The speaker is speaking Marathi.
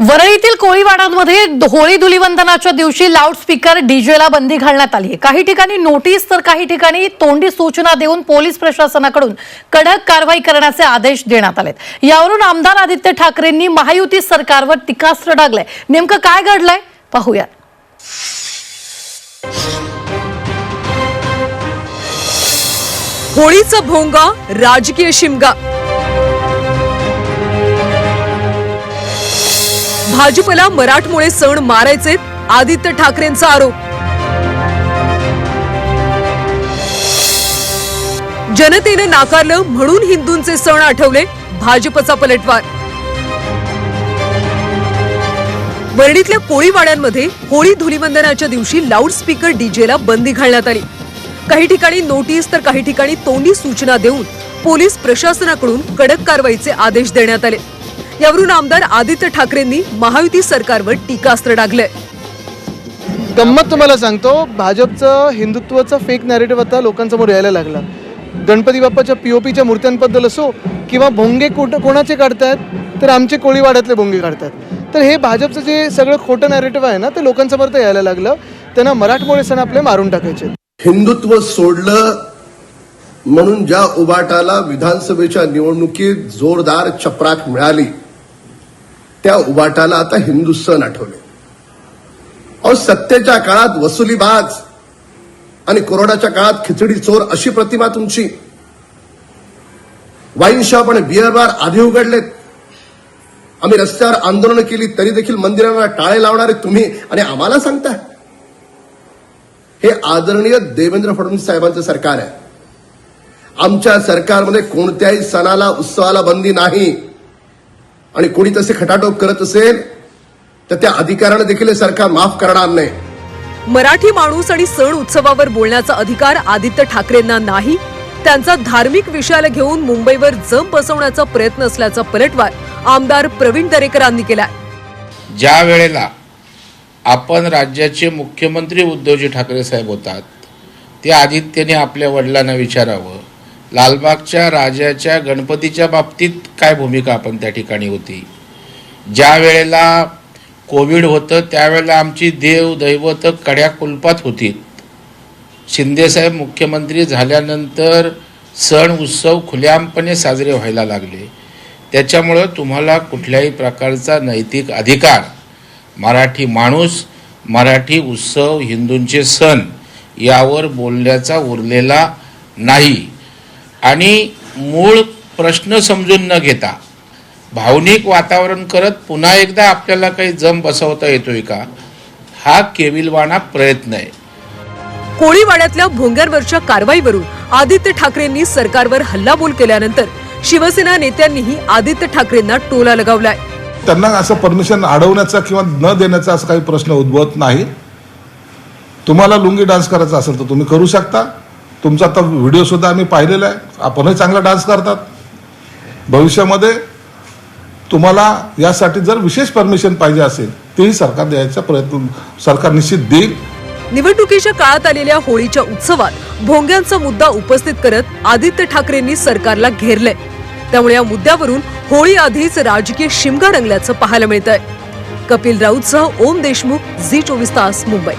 वरळीतील कोळीवाडांमध्ये होळी धुलिवंदनाच्या दिवशी लाऊडस्पीकर डीजेला बंदी घालण्यात आली आहे. काही ठिकाणी नोटीस तर काही ठिकाणी तोंडी सूचना देऊन पोलीस प्रशासनाकडून कडक कारवाई करण्याचे आदेश देण्यात आलेत. यावरून आमदार आदित्य ठाकरेंनी महायुती सरकारवर टीकास्त्र डागलंय. नेमकं काय घडलंय? पाहूयात. होळीचा भोंगा राजकीय शिमगा. भाजपला मराठमोळे सण मारायचे आदित्य ठाकरेंचा आरोप. जनतेने नाकारलं म्हणून हिंदूंचे सण आठवले भाजपचा पलटवार. वर्णीतल्या कोळीवाड्यांमध्ये होळी धुलिवंदनाच्या दिवशी लाऊडस्पीकर डीजेला बंदी घालण्यात आली. काही ठिकाणी नोटीस तर काही ठिकाणी तोंडी सूचना देऊन पोलीस प्रशासनाकडून कडक कारवाईचे आदेश देण्यात आले. यावरून आमदार आदित्य ठाकरेंनी महायुती सरकारवर टीकास्त्र डागलंय. गंमत तुम्हाला सांगतो भाजपचं हिंदुत्वाचं फेक नॅरेटिव्ह आता लोकांसमोर यायला लागला. गणपती बाप्पाच्या पीओपीच्या मूर्त्यांबद्दल असो किंवा भोंगे कुठ कोणाचे काढतायत तर आमचे कोळीवाड्यातले भोंगे काढतात तर हे भाजपचं जे सगळं खोटं नॅरेटिव्ह आहे ना ते लोकांसमोर तर यायला लागलं. त्यांना मराठमोळे सण आपले मारून टाकायचे हिंदुत्व सोडलं म्हणून ज्या उबाटाला विधानसभेच्या निवडणुकीत जोरदार चपराक मिळाली त्या उबाटाला आता हिंदू सण आठवले. अहो सत्तेच्या काळात वसुलीबाज आणि कोरोनाच्या काळात खिचडी चोर अशी प्रतिमा तुमची. वाईन शॉप आणि बिअर बार आधी उघडलेत. आम्ही रस्त्यावर आंदोलन केली तरी देखील मंदिरांना टाळे लावणारे तुम्ही आणि आम्हाला सांगता हे आदरणीय देवेंद्र फडणवीस साहेबांचं सरकार आहे. आमच्या सरकारमध्ये कोणत्याही सणाला उत्सवाला बंदी नाही. आणि कोणी तसे खटाटोप करत असेल तर त्या अधिकाऱ्याने देखील सरकार माफ करणार नाही. मराठी माणूस आणि सण उत्सवावर बोलण्याचा अधिकार आदित्य ठाकरेंना नाही. त्यांचा धार्मिक विषयाला घेऊन मुंबईवर जम बसवण्याचा प्रयत्न असल्याचा पलटवार आमदार प्रवीण दरेकरांनी केलाय. ज्या वेळेला आपण राज्याचे मुख्यमंत्री उद्धवजी ठाकरे साहेब होतात ते आदित्यने आपल्या वडिलांना विचारावं लालबागच्या राजाच्या गणपतीच्या बाबतीत काय भूमिका आपण त्या ठिकाणी होती? ज्या वेळेला कोविड होतं त्यावेळेला आमची देव दैवत कड्या कुलपात होती शिंदेसाहेब मुख्यमंत्री झाल्यानंतर सण उत्सव खुल्यामपणे साजरे व्हायला लागले. त्याच्यामुळं तुम्हाला कुठल्याही प्रकारचा नैतिक अधिकार मराठी माणूस मराठी उत्सव हिंदूंचे सण यावर बोलण्याचा उरलेला नाही. आणि मूळ प्रश्न समजून न घेता भावनिक वातावरण करत पुन्हा एकदा आपल्याला काही जम बसवता येतोय का? हा केविलवाणा प्रयत्न आहे. कोळीवाड्यातल्या भोंग्यांवरच्या कारवाईवरून आदित्य ठाकरेंनी सरकारवर हल्लाबोल केल्यानंतर शिवसेना नेत्यांनीही आदित्य ठाकरेंना टोला लगावलाय. त्यांना असं परमिशन अडवण्याचा किंवा न देण्याचा असा काही प्रश्न उद्भवत नाही. तुम्हाला लुंगी डान्स करायचा असेल तर तुम्ही करू शकता. तुमचा आता व्हिडिओसुद्धा आम्ही पाहिलेला आहे. आपणही चांगला डान्स करतात. भविष्यामध्ये तुम्हाला यासाठी जर विशेष परमिशन पाहिजे असेल तेही सरकार द्यायचा प्रयत्न सरकार निश्चित देईल. निवडणुकीच्या काळात आलेल्या होळीच्या उत्सवात भोंग्यांचा मुद्दा उपस्थित करत आदित्य ठाकरेंनी सरकारला घेरलंय. त्यामुळे या मुद्द्यावरून होळी आधीच राजकीय शिमगा रंगल्याचं पाहायला मिळतंय. कपिल राऊतसह ओम देशमुख झी चोवीस तास मुंबई.